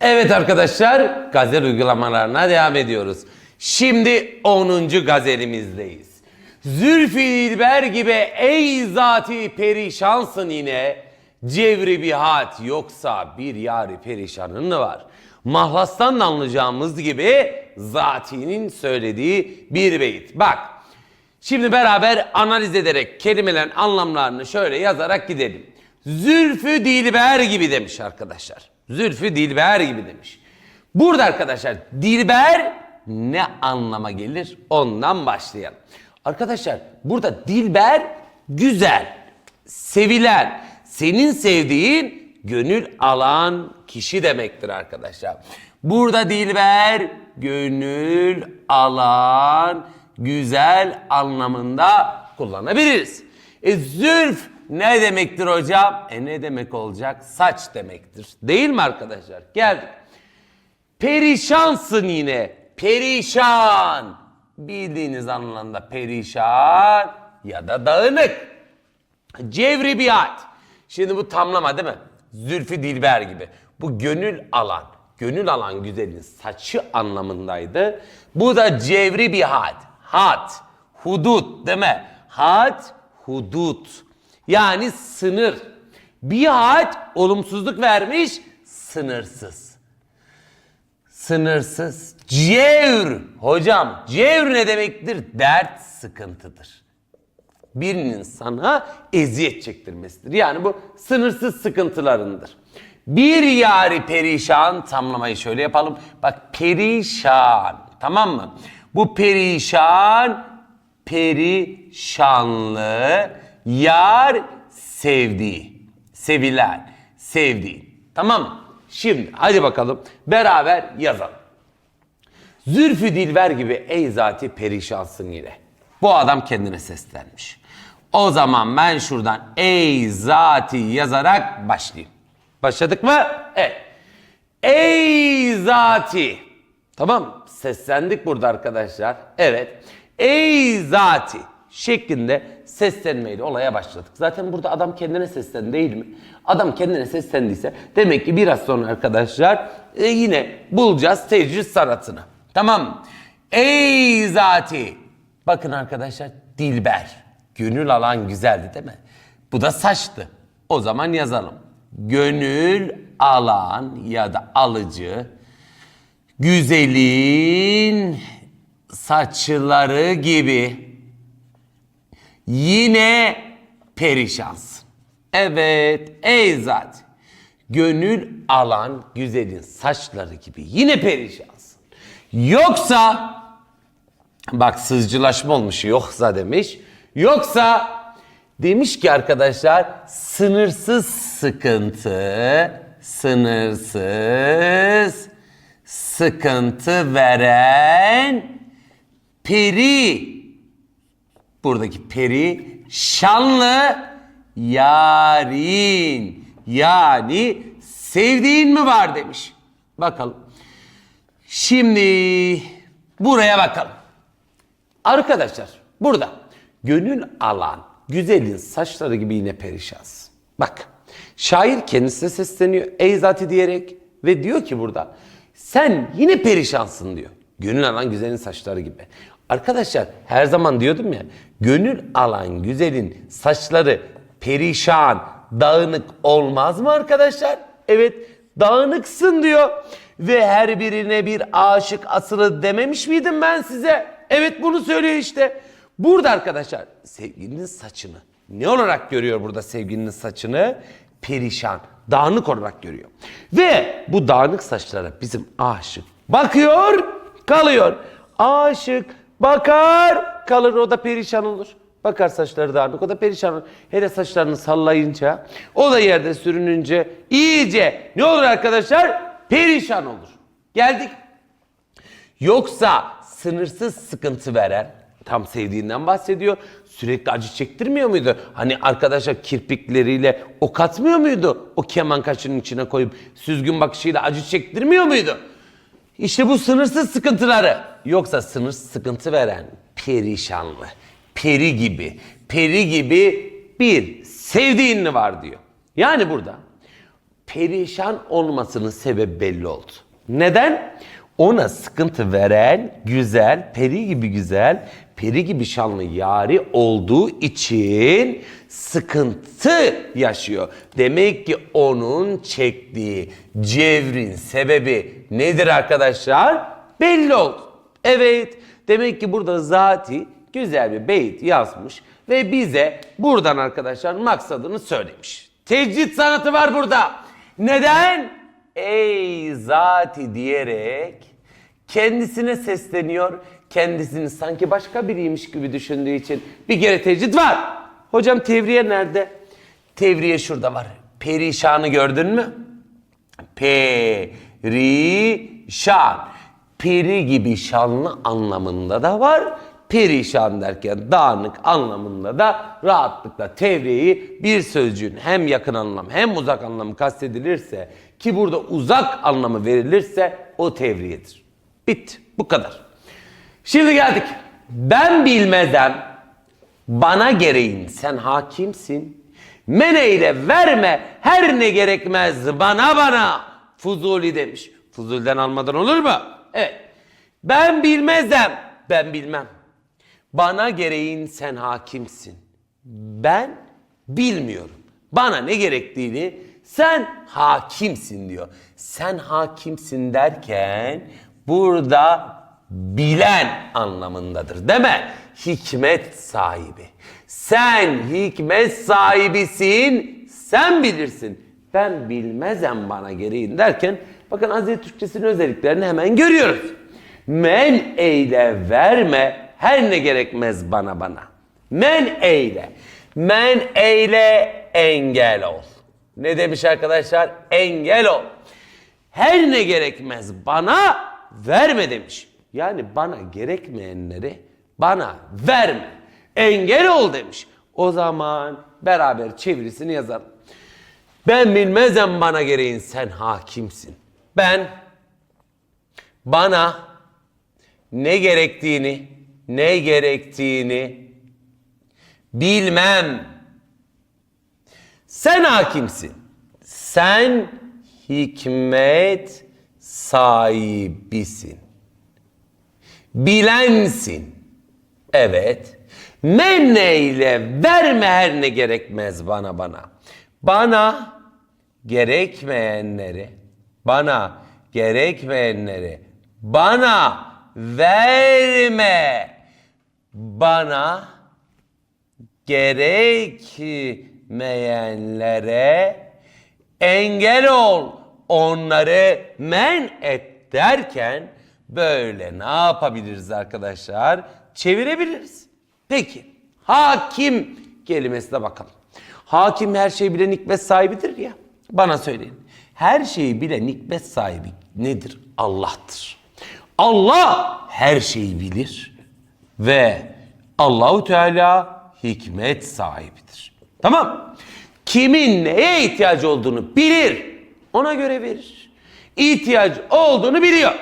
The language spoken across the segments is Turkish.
Evet arkadaşlar, gazel uygulamalarına devam ediyoruz. Şimdi 10. gazelimizdeyiz. Zülfü Dilber gibi ey zati perişansın yine. Cevri bir hat yoksa bir yari perişanın mı var? Mahlastan da anlayacağımız gibi zatinin söylediği bir beyit. Bak Şimdi beraber analiz ederek kelimelerin anlamlarını şöyle yazarak gidelim. Zülfü Dilber gibi demiş arkadaşlar. Zülfü Dilber gibi demiş. Burada arkadaşlar Dilber ne anlama gelir? Ondan başlayalım. Arkadaşlar burada Dilber güzel, sevilen, senin sevdiğin, gönül alan kişi demektir arkadaşlar. Burada Dilber gönül alan güzel anlamında kullanabiliriz. E zülf ne demektir hocam? E ne demek olacak? Saç demektir. Değil mi arkadaşlar? Geldik. Perişansın yine. Perişan. Bildiğiniz anlamda perişan ya da dağınık. Cevri biat. Şimdi bu tamlama değil mi? Zülfü Dilber gibi. Bu gönül alan. Gönül alan güzelin saçı anlamındaydı. Bu da cevri bir had. Had. Hudut mi? Had, hudut. Yani sınır. Bir had olumsuzluk vermiş, sınırsız. Sınırsız. Cevr. Hocam cevr ne demektir? Dert, sıkıntıdır birinin sana eziyet çektirmesidir. Yani bu sınırsız sıkıntılarındır. Bir yari perişan tamlamayı şöyle yapalım. Bak perişan tamam mı? Bu perişan perişanlı yar sevdiği, sevilen, sevdiği. Tamam mı? Şimdi hadi bakalım beraber yazalım. Zülfü Dilber gibi ey zati perişansın yine. Bu adam kendine seslenmiş. O zaman ben şuradan ey zati yazarak başlayayım. Başladık mı? Evet. Ey zati. Tamam? Seslendik burada arkadaşlar. Evet. Ey zati şeklinde seslenmeyle olaya başladık. Zaten burada adam kendine seslendi değil mi? Adam kendine seslendiyse demek ki biraz sonra arkadaşlar e, yine bulacağız tecrüz sanatını. Tamam? Ey zati. Bakın arkadaşlar Dilber. Gönül alan güzeldi değil mi? Bu da saçtı. O zaman yazalım. Gönül alan ya da alıcı güzelin saçları gibi yine perişansın. Evet ey zat. Gönül alan güzelin saçları gibi yine perişansın. Yoksa bak sızcılaşma olmuş yoksa demiş. Yoksa demiş ki arkadaşlar sınırsız sıkıntı, sınırsız sıkıntı veren peri buradaki peri şanlı yarin yani sevdiğin mi var demiş. Bakalım. Şimdi buraya bakalım. Arkadaşlar burada gönül alan güzelin saçları gibi yine perişansın. Bak şair kendisine sesleniyor ey zati diyerek ve diyor ki burada sen yine perişansın diyor. Gönül alan güzelin saçları gibi. Arkadaşlar her zaman diyordum ya gönül alan güzelin saçları perişan, dağınık olmaz mı arkadaşlar? Evet dağınıksın diyor. Ve her birine bir aşık asılı dememiş miydim ben size? Evet bunu söylüyor işte. Burada arkadaşlar sevgilinin saçını ne olarak görüyor burada sevgilinin saçını? Perişan, dağınık olarak görüyor. Ve bu dağınık saçlara bizim aşık bakıyor, kalıyor. Aşık bakar, kalır o da perişan olur. Bakar saçları dağınık o da perişan olur. Hele saçlarını sallayınca, o da yerde sürününce iyice ne olur arkadaşlar? Perişan olur. Geldik. Yoksa sınırsız sıkıntı veren, tam sevdiğinden bahsediyor. Sürekli acı çektirmiyor muydu? Hani arkadaşlar kirpikleriyle ok atmıyor muydu? O keman kaşının içine koyup süzgün bakışıyla acı çektirmiyor muydu? İşte bu sınırsız sıkıntıları Yoksa sınır sıkıntı veren, perişanlı, peri gibi, peri gibi bir sevdiğin var diyor. Yani burada perişan olmasının sebebi belli oldu. Neden? Ona sıkıntı veren güzel, peri gibi güzel, peri gibi şanlı yari olduğu için sıkıntı yaşıyor. Demek ki onun çektiği cevrin sebebi nedir arkadaşlar? Belli oldu. Evet, demek ki burada zati güzel bir beyit yazmış ve bize buradan arkadaşlar maksadını söylemiş. Tecrit sanatı var burada. Neden? Ey zati diyerek kendisine sesleniyor. Kendisini sanki başka biriymiş gibi düşündüğü için bir kere tecrit var. Hocam tevriye nerede? Tevriye şurada var. Perişanı gördün mü? Perişan. Peri gibi şanlı anlamında da var. Perişan derken dağınık anlamında da rahatlıkla tevriyeyi bir sözcüğün hem yakın anlam hem uzak anlamı kastedilirse ki burada uzak anlamı verilirse o tevriyedir. Bitti. Bu kadar. Şimdi geldik. Ben bilmezem bana gereğin sen hakimsin. Meneyle verme her ne gerekmez bana bana. Fuzuli demiş. Fuzulden almadan olur mu? Evet. Ben bilmezem ben bilmem. Bana gereğin sen hakimsin. Ben bilmiyorum. Bana ne gerektiğini sen hakimsin diyor. Sen hakimsin derken burada bilen anlamındadır mi? Hikmet sahibi. Sen hikmet sahibisin, sen bilirsin. Ben bilmezem bana gereğin derken bakın Aziz Türkçesinin özelliklerini hemen görüyoruz. Men eyle verme her ne gerekmez bana bana. Men eyle. Men eyle engel ol. Ne demiş arkadaşlar? Engel ol. Her ne gerekmez bana verme demiş. Yani bana gerekmeyenleri bana verme. Engel ol demiş. O zaman beraber çevirisini yazalım. Ben bilmezem bana gereğin sen hakimsin. Ben bana ne gerektiğini, ne gerektiğini bilmem. Sen hakimsin. Sen hikmet sahibisin. Bilensin. Evet. Menneyle verme her ne gerekmez bana bana. Bana gerekmeyenleri, bana gerekmeyenleri bana verme. Bana gerekmeyenlere engel ol. Onları men et derken böyle ne yapabiliriz arkadaşlar? Çevirebiliriz. Peki hakim kelimesine bakalım. Hakim her şeyi bilen hikmet sahibidir ya. Bana söyleyin. Her şeyi bilen hikmet sahibi nedir? Allah'tır. Allah her şeyi bilir ve Allahu Teala hikmet sahibidir. Tamam? Kimin neye ihtiyacı olduğunu bilir. Ona göre verir. İhtiyacı olduğunu biliyor.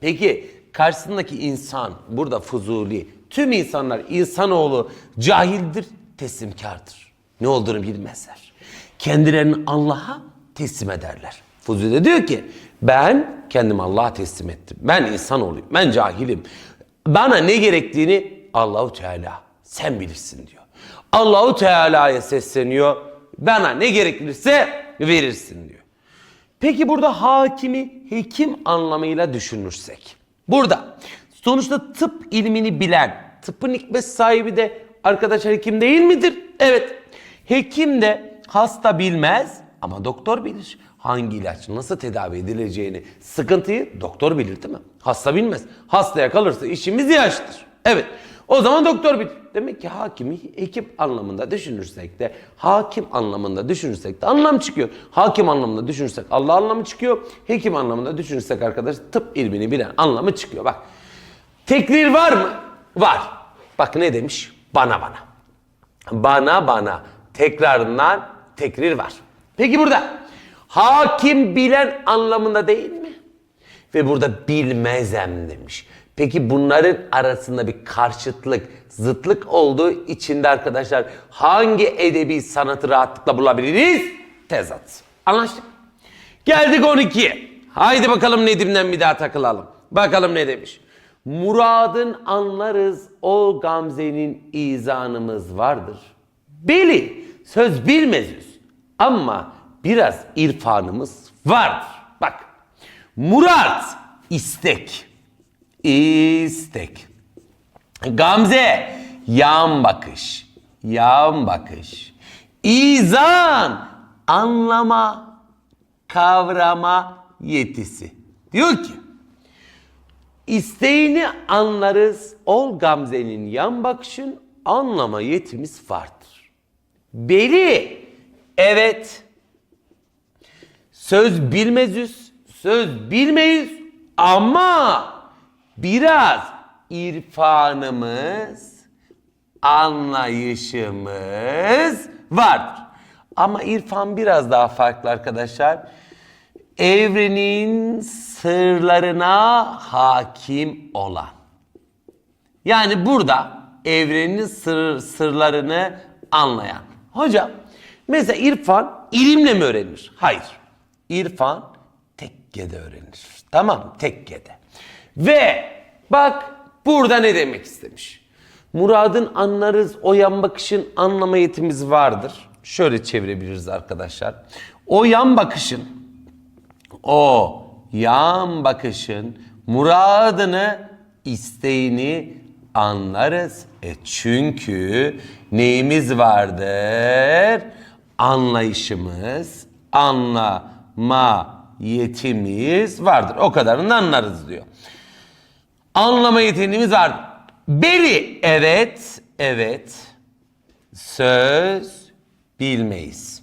Peki karşısındaki insan burada fuzuli. Tüm insanlar insanoğlu cahildir, teslimkardır. Ne olduğunu bilmezler. Kendilerini Allah'a teslim ederler. Fuzuli de diyor ki ben kendimi Allah'a teslim ettim. Ben insanoğluyum. Ben cahilim. Bana ne gerektiğini Allahu Teala sen bilirsin diyor. Allahu Teala'ya sesleniyor. Bana ne gerekirse verirsin diyor. Peki burada hakimi hekim anlamıyla düşünürsek. Burada sonuçta tıp ilmini bilen, tıbbın hikmet sahibi de arkadaşlar hekim değil midir? Evet. Hekim de hasta bilmez ama doktor bilir. Hangi ilaç nasıl tedavi edileceğini, sıkıntıyı doktor bilir değil mi? Hasta bilmez. Hastaya kalırsa işimiz yaştır. Evet. O zaman doktor bilir. Demek ki hakimi hekim anlamında düşünürsek de hakim anlamında düşünürsek de anlam çıkıyor. Hakim anlamında düşünürsek Allah anlamı çıkıyor. Hekim anlamında düşünürsek arkadaş tıp ilmini bilen anlamı çıkıyor. Bak tekrir var mı? Var. Bak ne demiş? Bana bana. Bana bana tekrarından tekrir var. Peki burada hakim bilen anlamında değil mi? Ve burada bilmezem demiş. Peki bunların arasında bir karşıtlık, zıtlık olduğu içinde arkadaşlar hangi edebi sanatı rahatlıkla bulabiliriz? Tezat. Anlaştık. Geldik 12'ye. Haydi bakalım Nedim'den bir daha takılalım. Bakalım ne demiş. Muradın anlarız o gamzenin izanımız vardır. Beli söz bilmeziz ama biraz irfanımız vardır. Bak Murat istek. İstek. Gamze yan bakış. Yan bakış. İzan anlama kavrama yetisi. Diyor ki isteğini anlarız ol Gamze'nin yan bakışın anlama yetimiz vardır. Beli evet söz bilmezüz söz bilmeyiz ama biraz irfanımız anlayışımız vardır. Ama irfan biraz daha farklı arkadaşlar. Evrenin sırlarına hakim olan. Yani burada evrenin sır, sırlarını anlayan. Hocam mesela irfan ilimle mi öğrenilir? Hayır. İrfan tekkede öğrenilir. Tamam tekkede. Ve bak burada ne demek istemiş. Muradın anlarız o yan bakışın anlama yetimiz vardır. Şöyle çevirebiliriz arkadaşlar. O yan bakışın o yan bakışın muradını, isteğini anlarız. E çünkü neyimiz vardır? Anlayışımız, anlama yetimiz vardır. O kadarını anlarız diyor. Anlama yeteneğimiz vardır. Beli evet, evet. Söz bilmeyiz.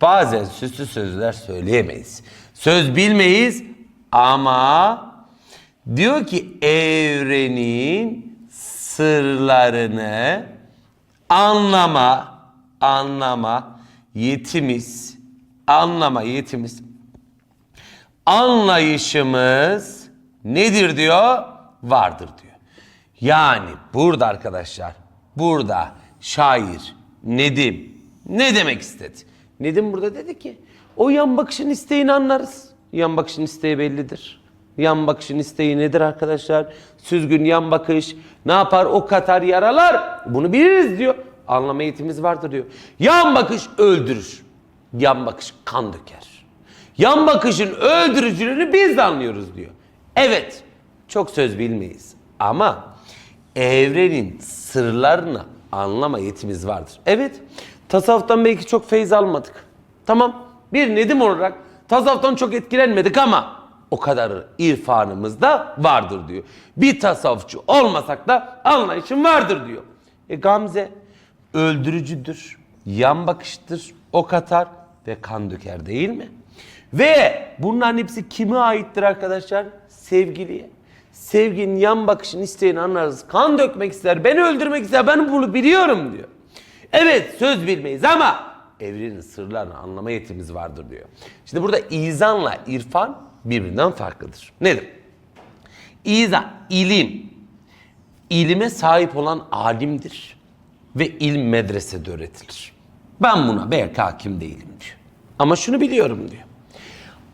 Bazen süslü sözler söyleyemeyiz. Söz bilmeyiz ama diyor ki evrenin sırlarını anlama, anlama yetimiz, anlama yetimiz, anlayışımız nedir diyor? Vardır diyor. Yani burada arkadaşlar, burada şair Nedim ne demek istedi? Nedim burada dedi ki o yan bakışın isteğini anlarız. Yan bakışın isteği bellidir. Yan bakışın isteği nedir arkadaşlar? Süzgün yan bakış ne yapar o katar yaralar. Bunu biliriz diyor. Anlama eğitimimiz vardır diyor. Yan bakış öldürür. Yan bakış kan döker. Yan bakışın öldürücülüğünü biz de anlıyoruz diyor. Evet çok söz bilmeyiz ama evrenin sırlarını anlama yetimiz vardır. Evet tasavvuftan belki çok feyz almadık. Tamam bir nedim olarak tasavvuftan çok etkilenmedik ama o kadar irfanımız da vardır diyor. Bir tasavvufçu olmasak da anlayışım vardır diyor. E Gamze öldürücüdür, yan bakıştır, ok atar ve kan döker değil mi? Ve bunların hepsi kime aittir arkadaşlar? Sevgiliye. Sevginin yan bakışını isteyen anlarız. Kan dökmek ister, beni öldürmek ister. Ben bunu biliyorum diyor. Evet söz bilmeyiz ama evrenin sırlarını anlama yetimiz vardır diyor. Şimdi burada izanla irfan birbirinden farklıdır. Nedir? İzan, ilim. İlime sahip olan alimdir. Ve ilim medresede öğretilir. Ben buna belki hakim değilim diyor. Ama şunu biliyorum diyor.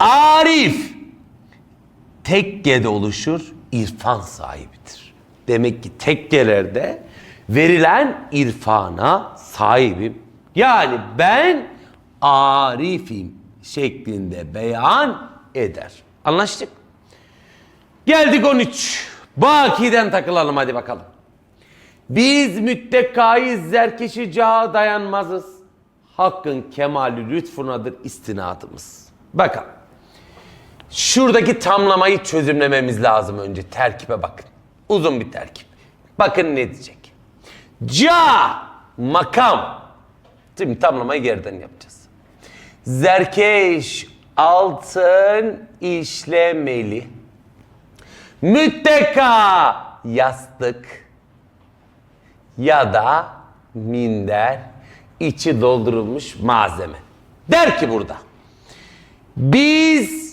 Arif tekkede oluşur, irfan sahibidir. Demek ki tekkelerde verilen irfana sahibim. Yani ben arifim şeklinde beyan eder. Anlaştık? Geldik 13. Baki'den takılalım hadi bakalım. Biz müttekayız zerkeşi caha dayanmazız. Hakkın kemali lütfunadır istinadımız. Bakalım. Şuradaki tamlamayı çözümlememiz lazım önce. Terkibe bakın. Uzun bir terkip. Bakın ne diyecek. Ca makam. Şimdi tamlamayı geriden yapacağız. Zerkeş altın işlemeli. Mütteka yastık ya da minder içi doldurulmuş malzeme. Der ki burada. Biz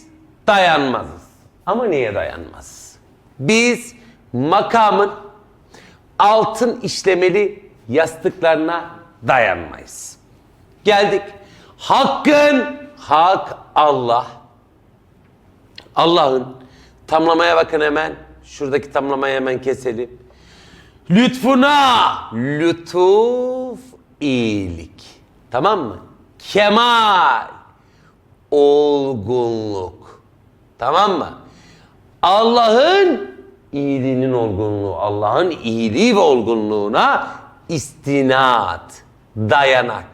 dayanmazız. Ama niye dayanmazız? Biz makamın altın işlemeli yastıklarına dayanmayız. Geldik. Hakkın hak Allah. Allah'ın tamlamaya bakın hemen. Şuradaki tamlamayı hemen keselim. Lütfuna lütuf iyilik. Tamam mı? Kemal olgunluk. Tamam mı? Allah'ın iyiliğinin olgunluğu, Allah'ın iyiliği ve olgunluğuna istinat, dayanak.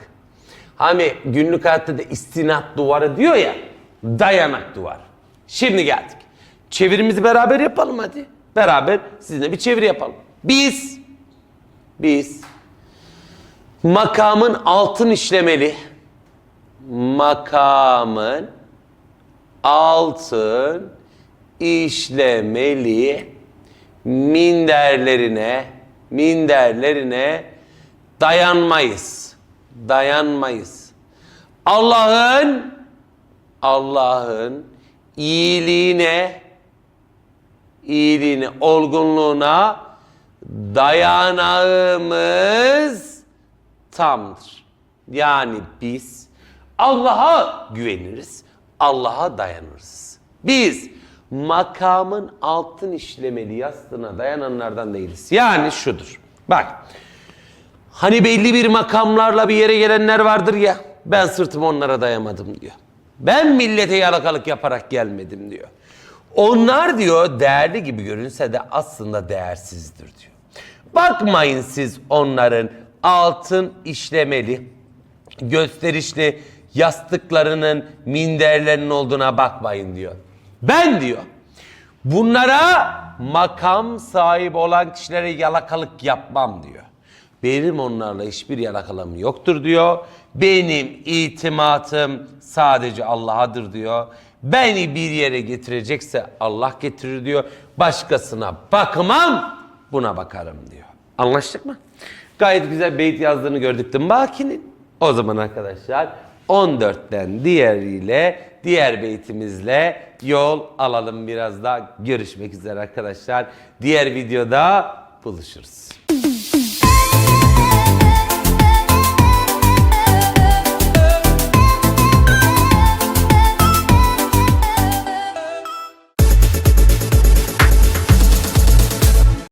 Hani günlük hayatta da istinat duvarı diyor ya, dayanak duvar. Şimdi geldik. Çevirimizi beraber yapalım hadi. Beraber sizinle bir çeviri yapalım. Biz, biz makamın altın işlemeli, makamın altın işlemeli minderlerine minderlerine dayanmayız. Dayanmayız. Allah'ın Allah'ın iyiliğine iyiliğine, olgunluğuna dayanağımız tamdır. Yani biz Allah'a güveniriz, Allah'a dayanırız. Biz makamın altın işlemeli yastığına dayananlardan değiliz. Yani şudur. Bak. Hani belli bir makamlarla bir yere gelenler vardır ya. Ben sırtımı onlara dayamadım diyor. Ben millete yalakalık yaparak gelmedim diyor. Onlar diyor değerli gibi görünse de aslında değersizdir diyor. Bakmayın siz onların altın işlemeli, gösterişli yastıklarının, minderlerinin olduğuna bakmayın diyor. Ben diyor bunlara makam sahibi olan kişilere yalakalık yapmam diyor. Benim onlarla hiçbir yalakalığım yoktur diyor. Benim itimatım sadece Allah'adır diyor. Beni bir yere getirecekse Allah getirir diyor. Başkasına bakmam buna bakarım diyor. Anlaştık mı? Gayet güzel beyit yazdığını gördük de. O zaman arkadaşlar 14'ten diğeriyle diğer beytimizle yol alalım biraz daha. Görüşmek üzere arkadaşlar. Diğer videoda buluşuruz.